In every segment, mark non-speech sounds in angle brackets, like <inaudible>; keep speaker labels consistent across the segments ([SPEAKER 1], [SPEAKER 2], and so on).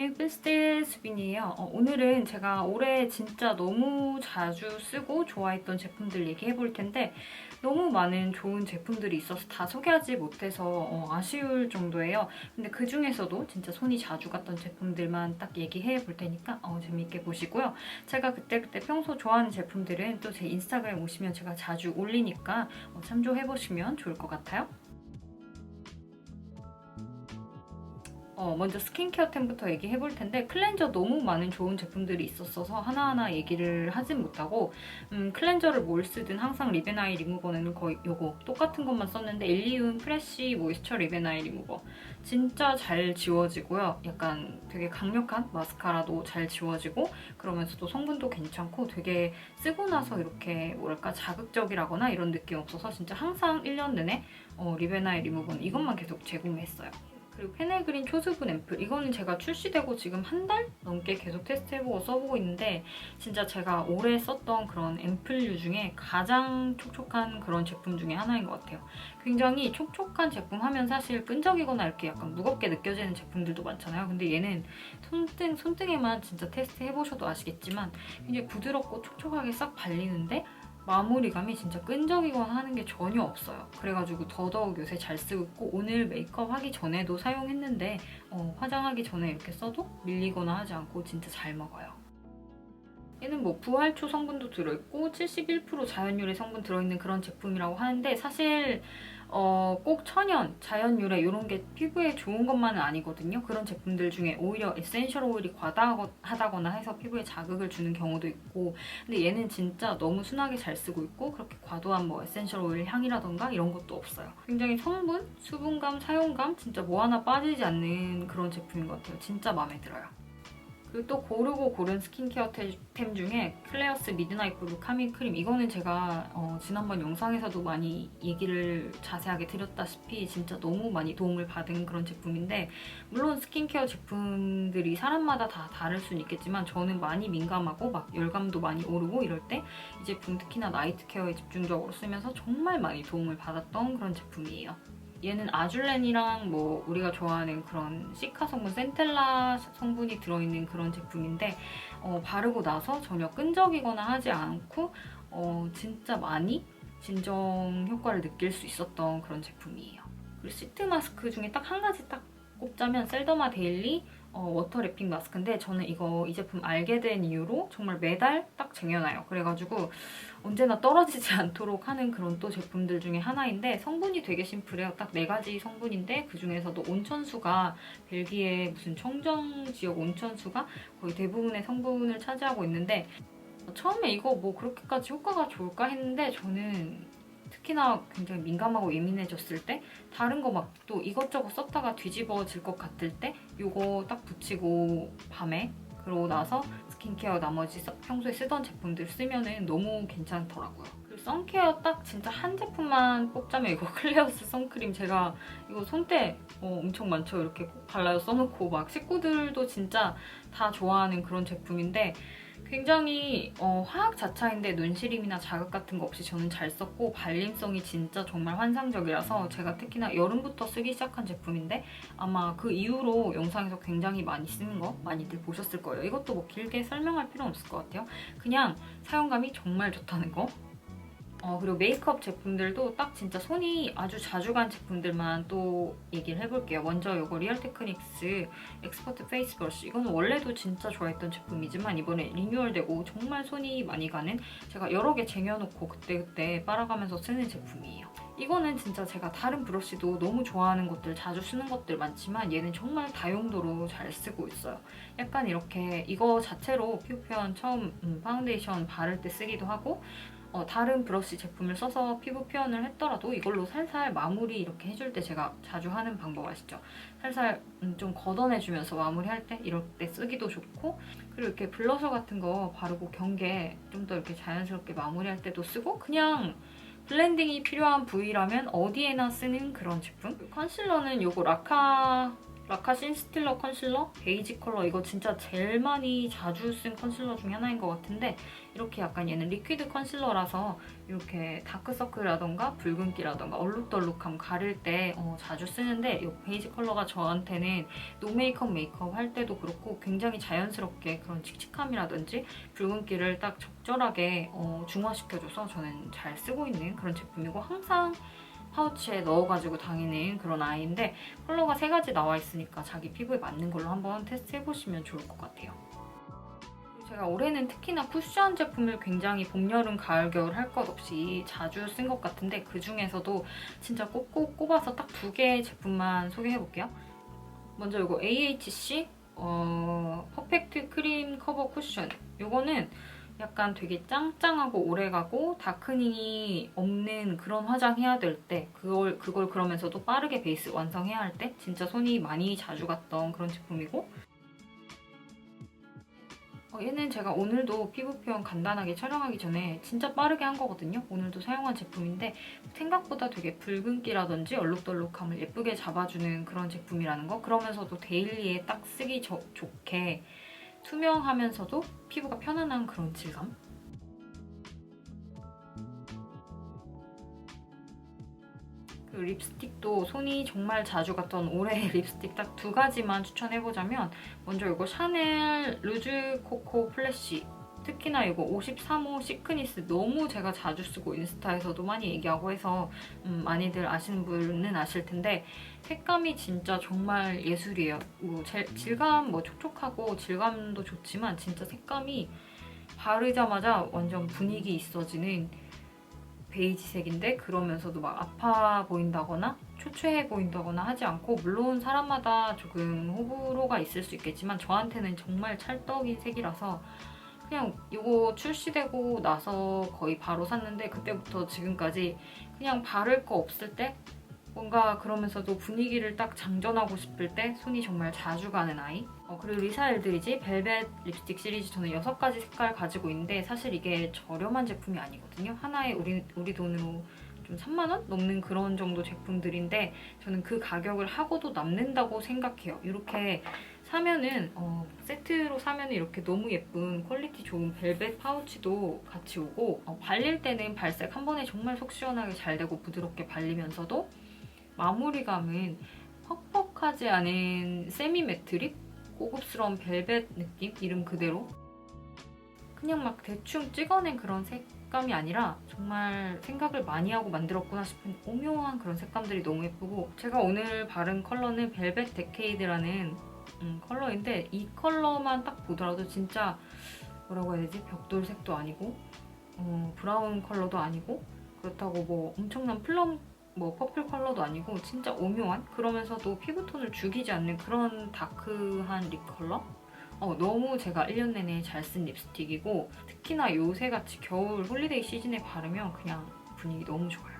[SPEAKER 1] 안녕 필스테 수빈이에요. 어, 오늘은 제가 올해 진짜 너무 자주 쓰고 좋아했던 제품들 얘기해 볼 텐데 너무 많은 좋은 제품들이 있어서 다 소개하지 못해서 어, 아쉬울 정도예요. 근데 그 중에서도 진짜 손이 자주 갔던 제품들만 딱 얘기해 볼 테니까 어, 재미있게 보시고요. 제가 그때그때 평소 좋아하는 제품들은 또 제 인스타그램 오시면 제가 자주 올리니까 어, 참조해 보시면 좋을 것 같아요. 어, 먼저 스킨케어템부터 얘기해 볼 텐데 클렌저 너무 많은 좋은 제품들이 있었어서 하나하나 얘기를 하진 못하고 음, 클렌저를 뭘 쓰든 항상 리베나이 리무버는 거의 요거 똑같은 것만 썼는데 일리움 프레쉬 모이스처 리베나이 리무버 진짜 잘 지워지고요. 약간 되게 강력한 마스카라도 잘 지워지고 그러면서도 성분도 괜찮고 되게 쓰고 나서 이렇게 뭐랄까 자극적이라거나 이런 느낌 없어서 진짜 항상 1년 내내 어, 리베나이 리무버는 이것만 계속 제공했어요. 그리고 페네그린 초수분 앰플 이거는 제가 출시되고 지금 한 달 넘게 계속 테스트해보고 써보고 있는데 진짜 제가 올해 썼던 그런 앰플류 중에 가장 촉촉한 그런 제품 중에 하나인 것 같아요. 굉장히 촉촉한 제품 하면 사실 끈적이거나 이렇게 약간 무겁게 느껴지는 제품들도 많잖아요. 근데 얘는 손등, 손등에만 진짜 테스트 해보셔도 아시겠지만 굉장히 부드럽고 촉촉하게 싹 발리는데 마무리감이 진짜 끈적이거나 하는 게 전혀 없어요. 그래가지고 더더욱 요새 잘 쓰고 있고 오늘 메이크업 하기 전에도 사용했는데 어, 화장하기 전에 이렇게 써도 밀리거나 하지 않고 진짜 잘 먹어요. 얘는 뭐 부활초 성분도 들어있고 71% 자연유래 성분 들어있는 그런 제품이라고 하는데 사실 어, 꼭 천연, 자연유래 이런 게 피부에 좋은 것만은 아니거든요. 그런 제품들 중에 오히려 에센셜 오일이 과다하다거나 해서 피부에 자극을 주는 경우도 있고 근데 얘는 진짜 너무 순하게 잘 쓰고 있고 그렇게 과도한 뭐 에센셜 오일 향이라던가 이런 것도 없어요. 굉장히 성분, 수분감, 사용감 진짜 뭐 하나 빠지지 않는 그런 제품인 것 같아요. 진짜 마음에 들어요. 그리고 또 고르고 고른 스킨케어 템 중에 클레어스 미드나잇 블루 카밍 크림 이거는 제가 어, 지난번 영상에서도 많이 얘기를 자세하게 드렸다시피 진짜 너무 많이 도움을 받은 그런 제품인데 물론 스킨케어 제품들이 사람마다 다 다를 수는 있겠지만 저는 많이 민감하고 막 열감도 많이 오르고 이럴 때 이 제품 특히나 나이트 케어에 집중적으로 쓰면서 정말 많이 도움을 받았던 그런 제품이에요. 얘는 아줄렌이랑 뭐 우리가 좋아하는 그런 시카 성분, 센텔라 성분이 들어있는 그런 제품인데 어, 바르고 나서 전혀 끈적이거나 하지 않고 어, 진짜 많이 진정 효과를 느낄 수 있었던 그런 제품이에요. 그리고 시트 마스크 중에 딱 한 가지 딱 꼽자면 셀더마 데일리 어, 워터 랩핑 마스크인데 저는 이거 이 제품 알게 된 이후로 정말 매달 딱 쟁여놔요. 그래가지고 언제나 떨어지지 <laughs> 않도록 하는 그런 또 제품들 중에 하나인데 성분이 되게 심플해요. 딱 네 가지 성분인데 그 중에서도 온천수가 벨기에 무슨 청정 지역 온천수가 거의 대부분의 성분을 차지하고 있는데 처음에 이거 뭐 그렇게까지 효과가 좋을까 했는데 저는 특히나 굉장히 민감하고 예민해졌을 때 다른 거 막 또 이것저것 썼다가 뒤집어질 것 같을 때 이거 딱 붙이고 밤에 그러고 나서 스킨케어 나머지 써- 평소에 쓰던 제품들 쓰면은 너무 괜찮더라고요. 선케어 딱 진짜 한 제품만 뽑자면 이거 <laughs> 클레어스 선크림 제가 이거 손때 어, 엄청 많죠. 이렇게 꼭 발라서 써놓고 막 식구들도 진짜 다 좋아하는 그런 제품인데 굉장히 어, 화학 자차인데 눈시림이나 자극 같은 거 없이 저는 잘 썼고 발림성이 진짜 정말 환상적이라서 제가 특히나 여름부터 쓰기 시작한 제품인데 아마 그 이후로 영상에서 굉장히 많이 쓰는 거 많이들 보셨을 거예요. 이것도 뭐 길게 설명할 필요는 없을 것 같아요. 그냥 사용감이 정말 좋다는 거. 어, 그리고 메이크업 제품들도 딱 진짜 손이 아주 자주 간 제품들만 또 얘기를 해볼게요. 먼저 이거 리얼 테크닉스 엑스퍼트 페이스 브러쉬. 이거는 원래도 진짜 좋아했던 제품이지만 이번에 리뉴얼되고 정말 손이 많이 가는 제가 여러 개 쟁여놓고 그때그때 빨아가면서 쓰는 제품이에요. 이거는 진짜 제가 다른 브러쉬도 너무 좋아하는 것들, 자주 쓰는 것들 많지만 얘는 정말 다용도로 잘 쓰고 있어요. 약간 이렇게 이거 자체로 피부 표현 처음 음, 파운데이션 바를 때 쓰기도 하고 어, 다른 브러쉬 제품을 써서 피부 표현을 했더라도 이걸로 살살 마무리 이렇게 해줄 때 제가 자주 하는 방법 아시죠? 살살 음, 좀 걷어내주면서 마무리할 때 이럴 때 쓰기도 좋고 그리고 이렇게 블러셔 같은 거 바르고 경계 좀 더 이렇게 자연스럽게 마무리할 때도 쓰고 그냥 블렌딩이 필요한 부위라면 어디에나 쓰는 그런 제품? 컨실러는 이거 라카 라카신 스틸러 컨실러? 베이지 컬러. 이거 진짜 제일 많이 자주 쓴 컨실러 중에 하나인 것 같은데 이렇게 약간 얘는 리퀴드 컨실러라서 이렇게 다크서클이라던가 붉은기라던가 얼룩덜룩함 가릴 때 어, 자주 쓰는데 이 베이지 컬러가 저한테는 노 메이크업 메이크업 할 때도 그렇고 굉장히 자연스럽게 그런 칙칙함이라든지 붉은기를 딱 적절하게 어, 중화시켜줘서 저는 잘 쓰고 있는 그런 제품이고 항상 파우치에 넣어가지고 다니는 그런 아이인데 컬러가 세 가지 나와 있으니까 자기 피부에 맞는 걸로 한번 테스트 해보시면 좋을 것 같아요. 제가 올해는 특히나 쿠션 제품을 굉장히 봄, 여름, 가을, 겨울 할 것 없이 자주 쓴 것 같은데 그 중에서도 진짜 꼭꼭 꼽아서 딱 두 개의 제품만 소개해볼게요. 먼저 이거 AHC 어, 퍼펙트 크림 커버 쿠션. 이거는 약간 되게 짱짱하고 오래가고 다크닝이 없는 그런 화장 해야 될 때 그걸 그걸 그러면서도 빠르게 베이스 완성해야 할 때 진짜 손이 많이 자주 갔던 그런 제품이고 어, 얘는 제가 오늘도 피부 표현 간단하게 촬영하기 전에 진짜 빠르게 한 거거든요. 오늘도 사용한 제품인데 생각보다 되게 붉은기라든지 얼룩덜룩함을 예쁘게 잡아주는 그런 제품이라는 거. 그러면서도 데일리에 딱 쓰기 저- 좋게 투명하면서도 피부가 편안한 그런 질감. 그 립스틱도 손이 정말 자주 갔던 올해의 <laughs> 립스틱 딱 두 가지만 추천해보자면 먼저 이거 샤넬 루즈 코코 플래시 특히나 이거 53호 시크니스 너무 제가 자주 쓰고 인스타에서도 많이 얘기하고 해서 음, 많이들 아시는 분은 아실 텐데 색감이 진짜 정말 예술이에요. 뭐 제- 질감 뭐 촉촉하고 질감도 좋지만 진짜 색감이 바르자마자 완전 분위기 있어지는 베이지색인데 그러면서도 막 아파 보인다거나 초췌해 보인다거나 하지 않고 물론 사람마다 조금 호불호가 있을 수 있겠지만 저한테는 정말 찰떡인 색이라서 그냥 이거 출시되고 나서 거의 바로 샀는데 그때부터 지금까지 그냥 바를 거 없을 때 뭔가 그러면서도 분위기를 딱 장전하고 싶을 때 손이 정말 자주 가는 아이. 어, 그리고 리사 엘드리지 벨벳 립스틱 시리즈 저는 6가지 색깔 가지고 있는데 사실 이게 저렴한 제품이 아니거든요. 하나에 우리, 우리 돈으로 좀 3만 원 넘는 그런 정도 제품들인데 저는 그 가격을 하고도 남는다고 생각해요. 이렇게 사면은 어, 세트로 사면은 이렇게 너무 예쁜 퀄리티 좋은 벨벳 파우치도 같이 오고 어, 발릴 때는 발색 한 번에 정말 속 시원하게 잘 되고 부드럽게 발리면서도 마무리감은 퍽퍽하지 않은 세미 매트 립? 고급스러운 벨벳 느낌? 이름 그대로? 그냥 막 대충 찍어낸 그런 색감이 아니라 정말 생각을 많이 하고 만들었구나 싶은 오묘한 그런 색감들이 너무 예쁘고 제가 오늘 바른 컬러는 벨벳 데케이드라는 음, 컬러인데 이 컬러만 딱 보더라도 진짜 뭐라고 해야 되지? 벽돌색도 아니고 어, 브라운 컬러도 아니고 그렇다고 뭐 엄청난 플럼 뭐 퍼플 컬러도 아니고 진짜 오묘한? 그러면서도 피부톤을 죽이지 않는 그런 다크한 립 컬러? 어, 너무 제가 1년 내내 잘 쓴 립스틱이고 특히나 요새같이 겨울 홀리데이 시즌에 바르면 그냥 분위기 너무 좋아요.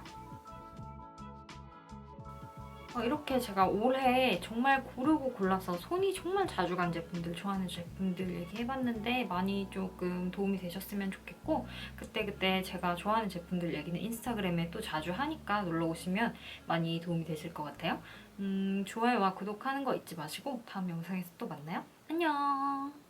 [SPEAKER 1] 어, 이렇게 제가 올해 정말 고르고 골라서 손이 정말 자주 간 제품들, 좋아하는 제품들 얘기해봤는데 많이 조금 도움이 되셨으면 좋겠고 그때그때 제가 좋아하는 제품들 얘기는 인스타그램에 또 자주 하니까 놀러오시면 많이 도움이 되실 것 같아요. 음, 좋아요와 구독하는 거 잊지 마시고 다음 영상에서 또 만나요. 안녕!